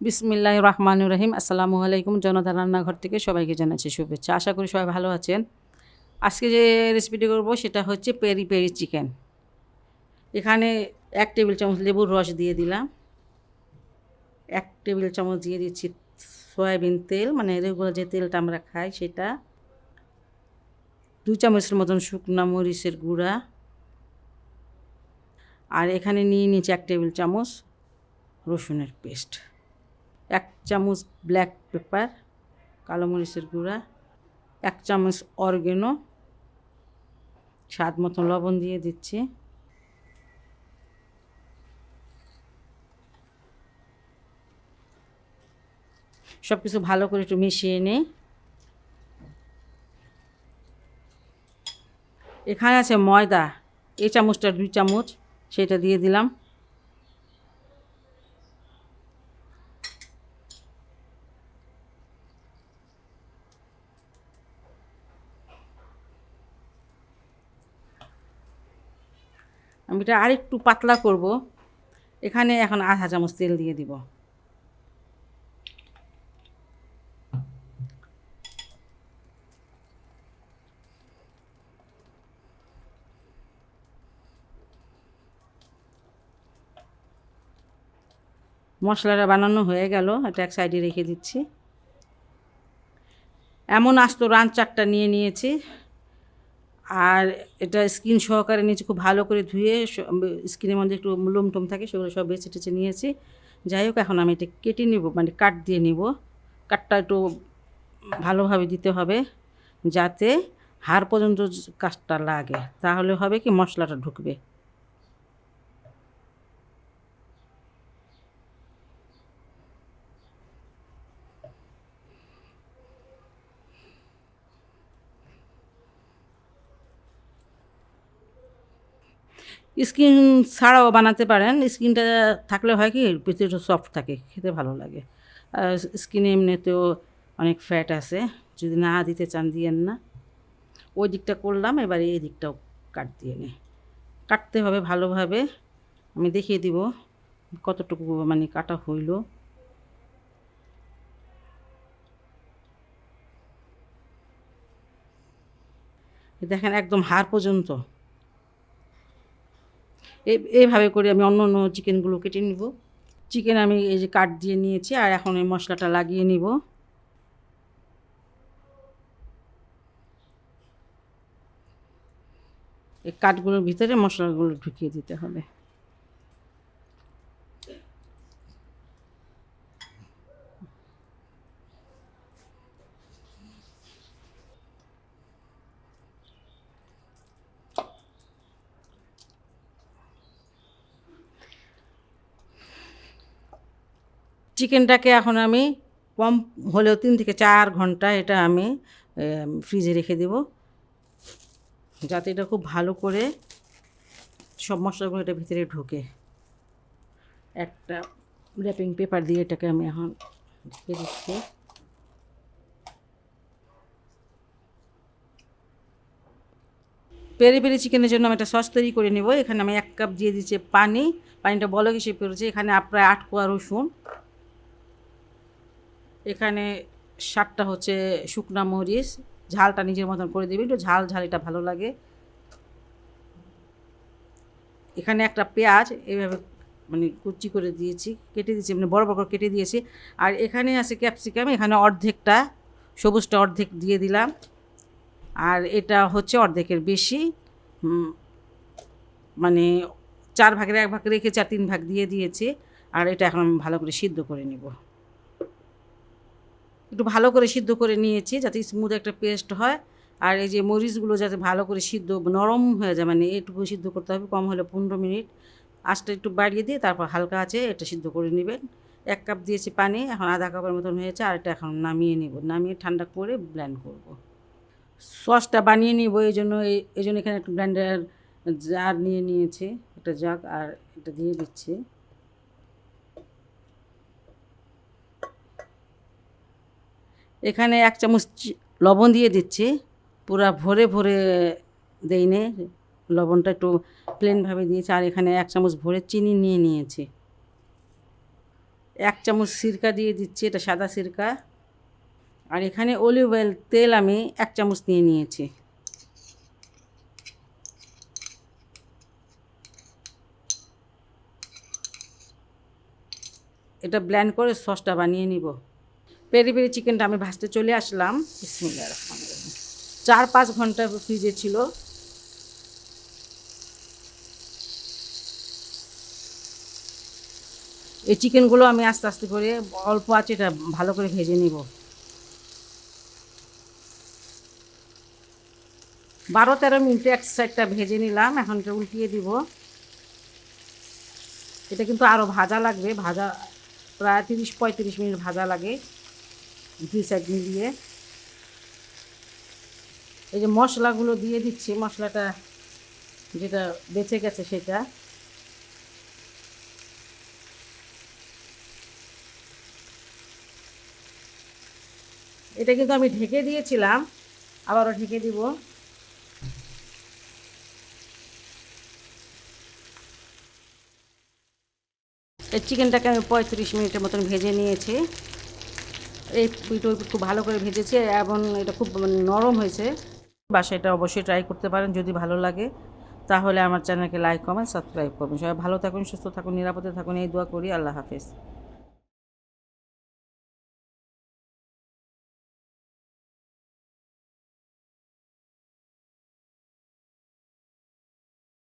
বিসমিল্লাহ রহমান রহিম আসসালামু আলাইকুম জনতা রান্নাঘর থেকে সবাইকে জানাচ্ছি শুভেচ্ছা। আশা করি সবাই ভালো আছেন। আজকে যে রেসিপিটি করব সেটা হচ্ছে পেরি পেরি চিকেন। এখানে এক টেবিল চামচ লেবুর রস দিয়ে দিলাম। এক টেবিল চামচ দিয়ে দিচ্ছি সয়াবিন তেল মানে রেগুলার যে তেলটা আমরা খাই সেটা। দুই চামচের মতন শুকনো মরিচের গুঁড়া। আর এখানে নিয়ে নিয়েছি এক টেবিল চামচ রসুনের পেস্ট। এক চামচ ব্ল্যাক পেপার কালো মরিচের গুঁড়া, এক চামচ অর্গেনো স্বাদ মতো লবণ দিয়ে দিচ্ছি। সব কিছু ভালো করে একটু মিশিয়ে নিই। এখানে আছে ময়দা, এই চামচটা দুই চামচ, সেটা দিয়ে দিলাম। আমি এটা আরেকটু পাতলা করব। এখানে এখন আধা চামচ তেল দিয়ে দিব। মশলাটা বানানো হয়ে গেল, এটা এক সাইডে রেখে দিচ্ছি। এমন আস্ত রানচাকটা নিয়ে নিয়েছি। আর এটা স্কিন সহকারে নিয়েছি, খুব ভালো করে ধুয়ে স্কিনের মধ্যে একটু লোম টোম থাকে, সেগুলো সব বেছে টেছে নিয়েছি। যাই হোক, এখন আমি এটা কেটে নিব মানে কাট দিয়ে নিব। কাটটা একটু ভালোভাবে দিতে হবে, যাতে হাড় পর্যন্ত কাজটা লাগে। তাহলে হবে কি, মশলাটা ঢুকবে। স্কিন ছাড়াও বানাতে পারেন। স্কিনটা থাকলে হয় কি ভিতরে সফট থাকে, খেতে ভালো লাগে। আর স্কিনে এমনিতেও অনেক ফ্যাট আছে, যদি না দিতে চান দিয়েন না। ওই দিকটা করলাম, এবার এই দিকটাও কাট দিয়ে নে। কাটতে হবে ভালোভাবে। আমি দেখিয়ে দিব কতটুকু মানে কাটা হইল। দেখেন একদম হাড় পর্যন্ত। এইভাবে করে আমি অন্য অন্য চিকেনগুলো কেটে নিব। চিকেন আমি এই যে কাট দিয়ে নিয়েছি আর এখন এই মশলাটা লাগিয়ে নিব। এই কাঠগুলোর ভিতরে মশলাগুলো ঢুকিয়ে দিতে হবে। চিকেনটাকে এখন আমি কম হলেও তিন থেকে চার ঘণ্টা এটা আমি ফ্রিজে রেখে দেব। যাতে এটা খুব ভালো করে সব মশলাগুলো এটা ভিতরে ঢোকে। একটা র্যাপিং পেপার দিয়ে এটাকে আমি এখন ঢেকে দিচ্ছি। পেরি পেরি চিকেনের জন্য আমি একটা সস তৈরি করে নেব। এখানে আমি এক কাপ দিয়ে দিচ্ছি পানি। পানিটা বলক হিসেবে পেরেছে এখানে প্রায় আট কোয়া রসুন। এখানে সাতটা হচ্ছে শুকনা মরিচ, ঝালটা নিজের মতন করে দিবি একটু ঝাল ঝাল এটা ভালো লাগে। এখানে একটা পেঁয়াজ এইভাবে মানে কুচি করে দিয়েছি, কেটে দিয়েছি মানে বড় বড় করে কেটে দিয়েছি। আর এখানে আছে ক্যাপসিকাম, এখানে অর্ধেকটা, সবুজটা অর্ধেক দিয়ে দিলাম। আর এটা হচ্ছে অর্ধেকের বেশি মানে চার ভাগের এক ভাগ রেখে চার তিন ভাগ দিয়ে দিয়েছি। আর এটা এখন আমি ভালো করে সিদ্ধ করে নেব। একটু ভালো করে সিদ্ধ করে নিয়েছি যাতে স্মুথ একটা পেস্ট হয়। আর এই যে মরিচগুলো যাতে ভালো করে সিদ্ধ, নরম হয়ে যায় মানে এটুকু সিদ্ধ করতে হবে, কম হলে পনেরো মিনিট। আঁচটা একটু বাড়িয়ে দিয়ে তারপর হালকা আছে এটা সিদ্ধ করে নেবেন। এক কাপ দিয়েছি পানি, এখন আধা কাপের মতন হয়েছে, আর এটা এখন নামিয়ে নেব। নামিয়ে ঠান্ডা করে ব্ল্যান্ড করব। সসটা বানিয়ে নিব, এই জন্য এই জন্য এখানে একটু ব্ল্যান্ডার জার নিয়ে নিয়েছি। একটা জাগ আর এটা দিয়ে দিচ্ছি। এখানে এক চামচ লবণ দিয়ে দিচ্ছি। পুরা ভরে ভরে দেই নে লবণটা একটু প্লেনভাবে দিয়েছি। আর এখানে এক চামচ ভরে চিনি নিয়ে নিয়েছি। এক চামচ সিরকা দিয়ে দিচ্ছি, এটা সাদা সিরকা। আর এখানে অলিভ অয়েল তেল আমি এক চামচ নিয়ে নিয়েছি। এটা ব্ল্যান্ড করে সসটা বানিয়ে নিব। পেরি পেরি চিকেনটা আমি ভাজতে চলে আসলাম। চার পাঁচ ঘণ্টা ফ্রিজে ছিল। এই চিকেনগুলো আমি আস্তে আস্তে করে অল্প আছে এটা ভালো করে ভেজে নিব। বারো তেরো মিনিটে এক সাইডটা ভেজে নিলাম, এখন উল্টিয়ে দিব। এটা কিন্তু আরও ভাজা লাগবে, ভাজা প্রায় তিরিশ পঁয়ত্রিশ মিনিট ভাজা লাগে। দুই সাইড মিলিয়ে। এই যে মশলাগুলো দিয়ে দিচ্ছি, মশলাটা যেটা বেঁচে গেছে সেটা। এটা কিন্তু আমি ঢেকে দিয়েছিলাম, আবারও ঢেকে দিব। এই চিকেনটাকে আমি পঁয়ত্রিশ মিনিটের মতন ভেজে নিয়েছি। এই পিঠো খুব ভালো করে ভেজেছে এবং এটা খুব নরম হয়েছে। বাসায় এটা অবশ্যই ট্রাই করতে পারেন যদি ভালো লাগে। তাহলে আমার চ্যানেলকে লাইক কমেন্ট সাবস্ক্রাইব করবেন। সবাই ভালো থাকুন, সুস্থ থাকুন, নিরাপদে থাকুন। এই দোয়া করি, আল্লাহ হাফেজ।